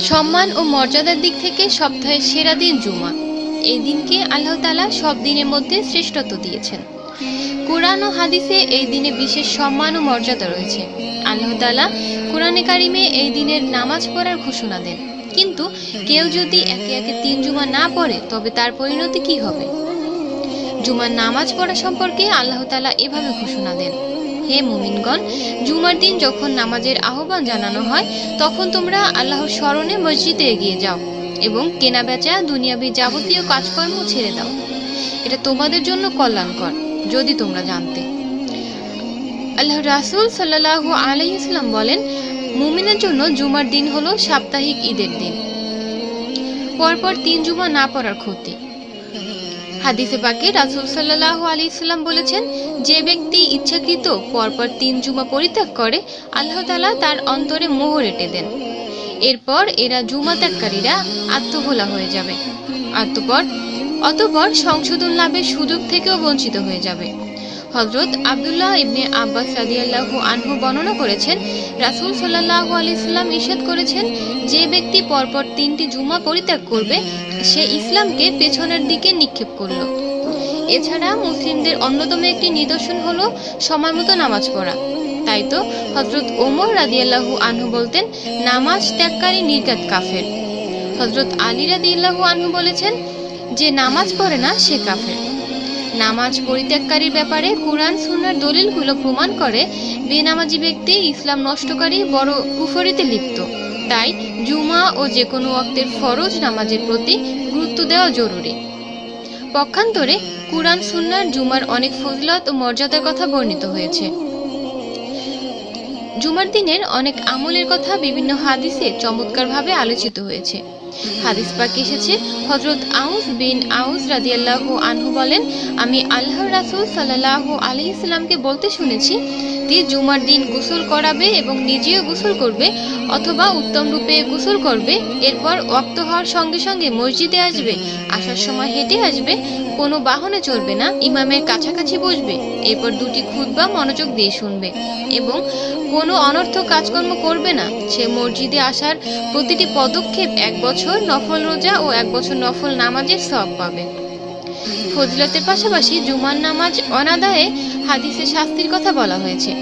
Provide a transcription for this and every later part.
সম্মান ও মর্যাদার দিক থেকে সপ্তাহের সেরা দিন জুমা। এই দিনকে আল্লাহ তাআলা সব দিনের মধ্যে শ্রেষ্ঠত্ব দিয়েছেন। কোরআন ও হাদিসে এই দিনে বিশেষ সম্মান ও মর্যাদা রয়েছে। আল্লাহ তালা কোরআনে কারিমে এই দিনের নামাজ পড়ার ঘোষণা দেন। কিন্তু কেউ যদি একে একে তিন জুমা না পড়ে, তবে তার পরিণতি কি হবে? জুমার নামাজ পড়া সম্পর্কে আল্লাহ তালা এভাবে ঘোষণা দেন। হে মুমিনগণ, জুমার দিন যখন নামাজের আহ্বান জানানো হয়, তখন তোমরা আল্লাহর স্মরণে মসজিদে এগিয়ে যাও এবং কেনা বেচা দুনিয়াবি যাবতীয় কাজকর্ম ছেড়ে দাও। এটা তোমাদের জন্য কল্যাণকর, যদি তোমরা জানতে। আল্লাহ রাসূল সাল্লাল্লাহু আলাইহি ইসলাম বলেন, মুমিনের জন্য জুমার দিন হলো সাপ্তাহিক ঈদের দিন। পরপর তিন জুমা না পড়ার ক্ষতি। হাদিসে পাকে রাসুল সাল্লাহ আলী ইসলাম বলেছেন, যে ব্যক্তি ইচ্ছাকৃত পরপর তিন জুমা পরিত্যাগ করে, আল্লাহ তালা তার অন্তরে মোহর এঁটে দেন এরপর এরা জুমা ত্যাগকারীরা আত্মভোলা হয়ে যাবে। আত্মপর, অতপর সংশোধন লাভের সুযোগ থেকেও বঞ্চিত হয়ে যাবে। হজরত আব্দুল্লাহ ইবনে আব্বাস রাদিয়াল্লাহু আনহু বর্ণনা করেছেন, রাসূল সাল্লাল্লাহু আলাইহি সাল্লাম ইরশাদ করেছেন, যে ব্যক্তি পরপর তিনটি জুমা পরিত্যাগ করবে, সে ইসলামকে পেছনের দিকে নিক্ষেপ করল। এছাড়া মুসলিমদের অন্যতম একটি নিদর্শন হল সময় মতো নামাজ পড়া। তাই তো হজরত ওমর রাদিয়াল্লাহু আনহু বলতেন, নামাজ ত্যাগকারী নির্গাত কাফের। হজরত আলী রাদিয়াল্লাহু আনহু বলেছেন, যে নামাজ পড়ে না, সে কাফের। নামাজ পরিত্যাগকারীর ব্যাপারে কোরআন, সুন্নার দলিলগুলো প্রমাণ করে বেনামাজি ব্যক্তি ইসলাম নষ্টকারী, বড় কুফরিতে লিপ্ত। তাই জুমা ও যে কোনো অক্তের ফরজ নামাজের প্রতি গুরুত্ব দেওয়া জরুরি। পক্ষান্তরে কোরআন, সুন্নার জুমার অনেক ফজলত ও মর্যাদার কথা বর্ণিত হয়েছে। জুমার দিনের অনেক আমলের কথা বিভিন্ন হাদিসে চমৎকারভাবে আলোচিত হয়েছে। হাদিস পাকে এসেছে হজরত আউস বিন আউস রাদিয়াল্লাহু আনহু বলেন, আমি আল্লাহ রাসুল সাল্লাহ আলাইহি ইসলামকে বলতে শুনেছি যে জুমার দিন গোসল করাবে এবং নিজেও গোসল করবে অথবা উত্তম রূপে গোসল করবে, এরপর ওয়াক্ত হওয়ার সঙ্গে সঙ্গে মসজিদে আসবে। আসার সময় হেঁটে আসবে, কোনো বাহনে চলবে না, ইমামের কাছাকাছি বসবে, এরপর দুটি খুতবা মনোযোগ দিয়ে শুনবে এবং কোনো অনর্থক কাজকর্ম করবে না। সে মসজিদে আসার প্রতিটি পদক্ষেপ এক বছর নফল রোজা ও এক বছর নফল নামাজের সব পাবে। ফজিলতের পাশাপাশি জুমার নামাজ অনাদায়ে হাদিসে শাস্তির কথা বলা হয়েছে।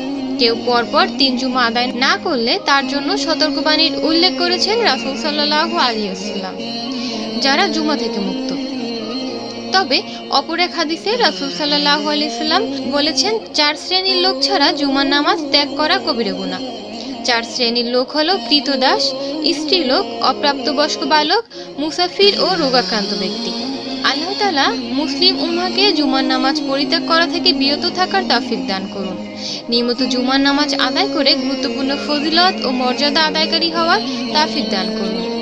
কেউ পরপর তিন জুমা আদায় না করলে তার জন্য সতর্কবাণীর উল্লেখ করেছেন রাসূল সাল্লাল্লাহু আলাইহি ওয়াসাল্লাম, যারা জুমা থেকে মুক্ত। তবে অপর এক হাদিসে রাসূল সাল্লাল্লাহু আলাইহি সাল্লাম বলেছেন, চার শ্রেণির লোক ছাড়া জুমার নামাজ ত্যাগ করা কবিরে গুনাহ। চার শ্রেণির লোক হলো কৃতদাস, স্ত্রীলোক, অপ্রাপ্তবয়স্ক বালক, মুসাফির ও রোগাক্রান্ত ব্যক্তি। আল্লাহ তাআলা মুসলিম উম্মাকে জুমার নামাজ পরিত্যাগ করা থেকে বিরত থাকার তাফিক দান করুন। নিয়মিত জুমার নামাজ আদায় করে গুরুত্বপূর্ণ ফজিলত ও মর্যাদা আদায়কারী হওয়ার তাফিক দান করুন।